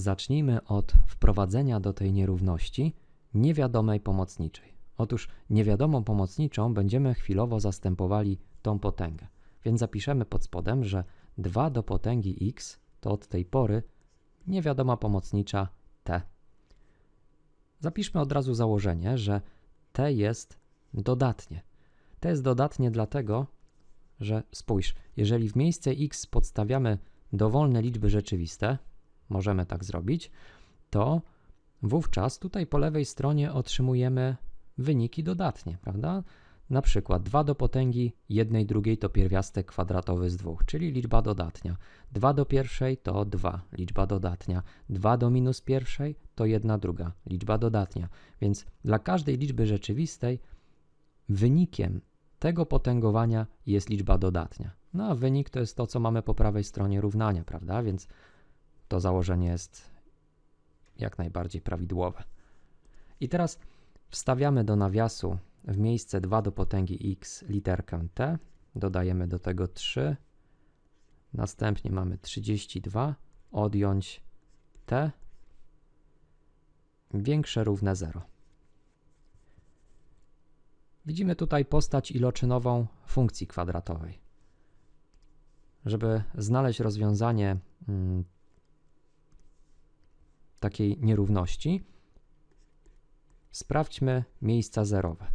zacznijmy od wprowadzenia do tej nierówności niewiadomej pomocniczej. Otóż niewiadomą pomocniczą będziemy chwilowo zastępowali tą potęgę. Więc zapiszemy pod spodem, że 2 do potęgi x to od tej pory niewiadoma pomocnicza t. Zapiszmy od razu założenie, że t jest dodatnie. T jest dodatnie dlatego, że spójrz, jeżeli w miejsce x podstawiamy dowolne liczby rzeczywiste, możemy tak zrobić, to wówczas tutaj po lewej stronie otrzymujemy wyniki dodatnie, prawda? Na przykład 2 do potęgi 1 drugiej to pierwiastek kwadratowy z 2, czyli liczba dodatnia. 2 do pierwszej to 2, liczba dodatnia. 2 do minus pierwszej to 1 druga, liczba dodatnia. Więc dla każdej liczby rzeczywistej wynikiem tego potęgowania jest liczba dodatnia. No a wynik to jest to, co mamy po prawej stronie równania, prawda? Więc to założenie jest jak najbardziej prawidłowe. I teraz wstawiamy do nawiasu w miejsce 2 do potęgi x literkę t, dodajemy do tego 3, następnie mamy 32, odjąć t, większe równe 0. Widzimy tutaj postać iloczynową funkcji kwadratowej. Żeby znaleźć rozwiązanie mm, takiej nierówności, sprawdźmy miejsca zerowe.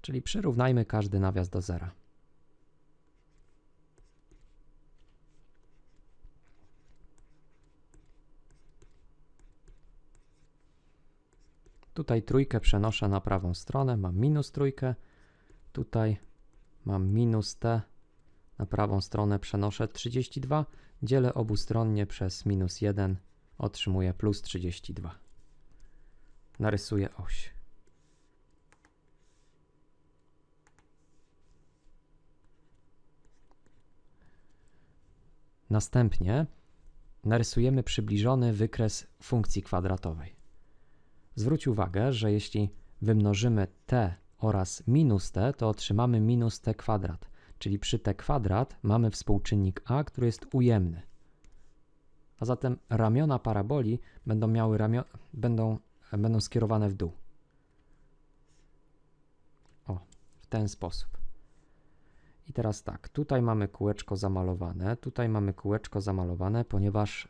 Czyli przyrównajmy każdy nawias do zera. Tutaj trójkę przenoszę na prawą stronę, mam minus trójkę. Tutaj mam minus t, na prawą stronę przenoszę 32, dzielę obustronnie przez minus 1, otrzymuję plus 32. Narysuję oś. Następnie narysujemy przybliżony wykres funkcji kwadratowej. Zwróć uwagę, że jeśli wymnożymy t oraz minus t, to otrzymamy minus t kwadrat, czyli przy t kwadrat mamy współczynnik a, który jest ujemny. A zatem ramiona paraboli będą, miały ramio będą, będą skierowane w dół. O, w ten sposób. I teraz tak, tutaj mamy kółeczko zamalowane, tutaj mamy kółeczko zamalowane, ponieważ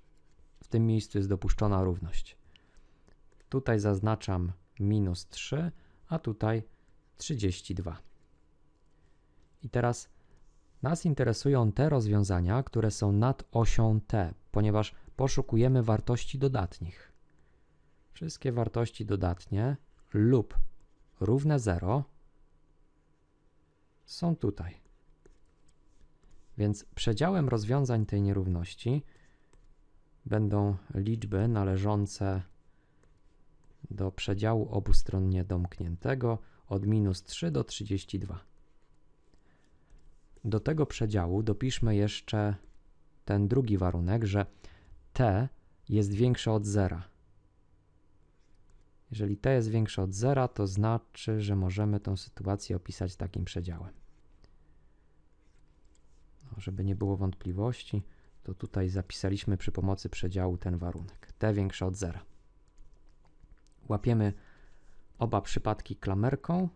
w tym miejscu jest dopuszczona równość. Tutaj zaznaczam minus 3, a tutaj 32. I teraz nas interesują te rozwiązania, które są nad osią t, ponieważ poszukujemy wartości dodatnich. Wszystkie wartości dodatnie lub równe 0 są tutaj. Więc przedziałem rozwiązań tej nierówności będą liczby należące do przedziału obustronnie domkniętego od minus 3 do 32. Do tego przedziału dopiszmy jeszcze ten drugi warunek, że t jest większe od zera. Jeżeli t jest większe od zera, to znaczy, że możemy tę sytuację opisać takim przedziałem. No, żeby nie było wątpliwości, to tutaj zapisaliśmy przy pomocy przedziału ten warunek. t większe od zera. Łapiemy oba przypadki klamerką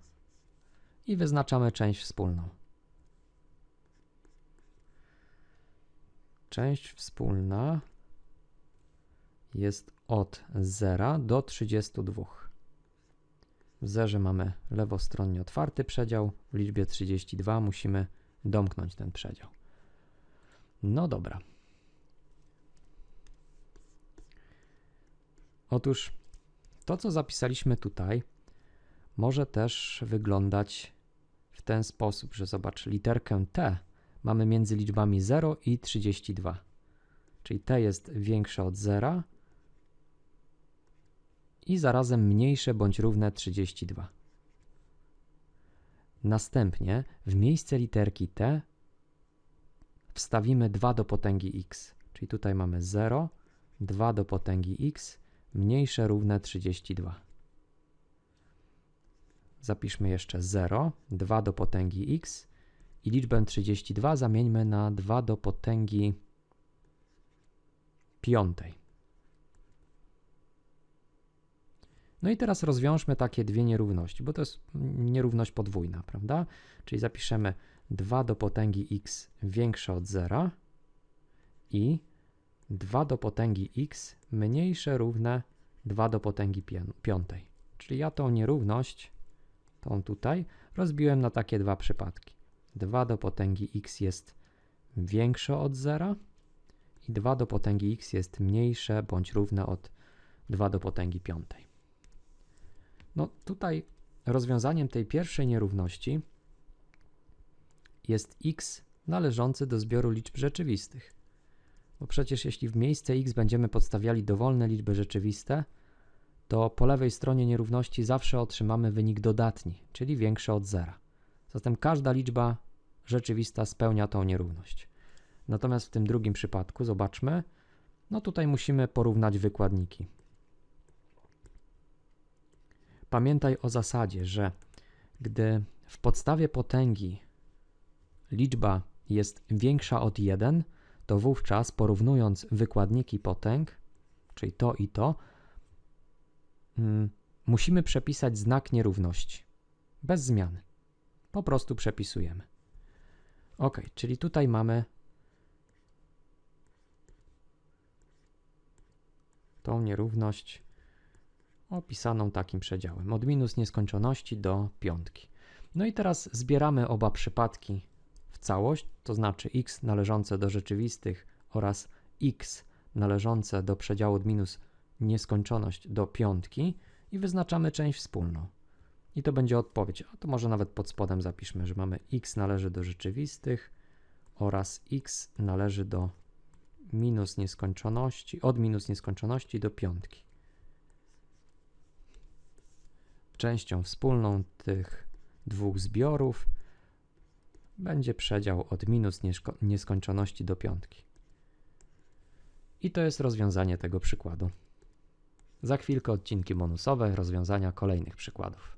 i wyznaczamy część wspólną. Część wspólna jest od 0 do 32. W zerze mamy lewostronnie otwarty przedział, w liczbie 32 musimy domknąć ten przedział. No dobra. Otóż to, co zapisaliśmy tutaj, może też wyglądać w ten sposób, że zobacz, literkę T mamy między liczbami 0 i 32. Czyli T jest większe od 0 i zarazem mniejsze bądź równe 32. Następnie w miejsce literki T wstawimy 2 do potęgi x, czyli tutaj mamy 0, 2 do potęgi x mniejsze równe 32. Zapiszmy jeszcze 0, 2 do potęgi x i liczbę 32 zamieńmy na 2 do potęgi piątej. No i teraz rozwiążmy takie dwie nierówności, bo to jest nierówność podwójna, prawda? Czyli zapiszemy 2 do potęgi x większe od 0 i 2 do potęgi x mniejsze równe 2 do potęgi piątej. Czyli ja tą nierówność, tą tutaj, rozbiłem na takie dwa przypadki. 2 do potęgi x jest większe od 0 i 2 do potęgi x jest mniejsze bądź równe od 2 do potęgi piątej. No tutaj rozwiązaniem tej pierwszej nierówności jest x należący do zbioru liczb rzeczywistych. Bo przecież jeśli w miejsce x będziemy podstawiali dowolne liczby rzeczywiste, to po lewej stronie nierówności zawsze otrzymamy wynik dodatni, czyli większy od zera. Zatem każda liczba rzeczywista spełnia tą nierówność. Natomiast w tym drugim przypadku, zobaczmy, no tutaj musimy porównać wykładniki. Pamiętaj o zasadzie, że gdy w podstawie potęgi liczba jest większa od 1, to wówczas porównując wykładniki potęg, czyli to i to, mm, musimy przepisać znak nierówności. Bez zmiany. Po prostu przepisujemy. Ok, czyli tutaj mamy tą nierówność opisaną takim przedziałem, od minus nieskończoności do piątki. No i teraz zbieramy oba przypadki w całość, to znaczy x należące do rzeczywistych oraz x należące do przedziału od minus nieskończoność do piątki i wyznaczamy część wspólną. I to będzie odpowiedź, a to może nawet pod spodem zapiszmy, że mamy x należy do rzeczywistych oraz x należy do minus nieskończoności, od minus nieskończoności do piątki. Częścią wspólną tych dwóch zbiorów będzie przedział od minus niesko- nieskończoności do piątki. I to jest rozwiązanie tego przykładu. Za chwilkę odcinki bonusowe rozwiązania kolejnych przykładów.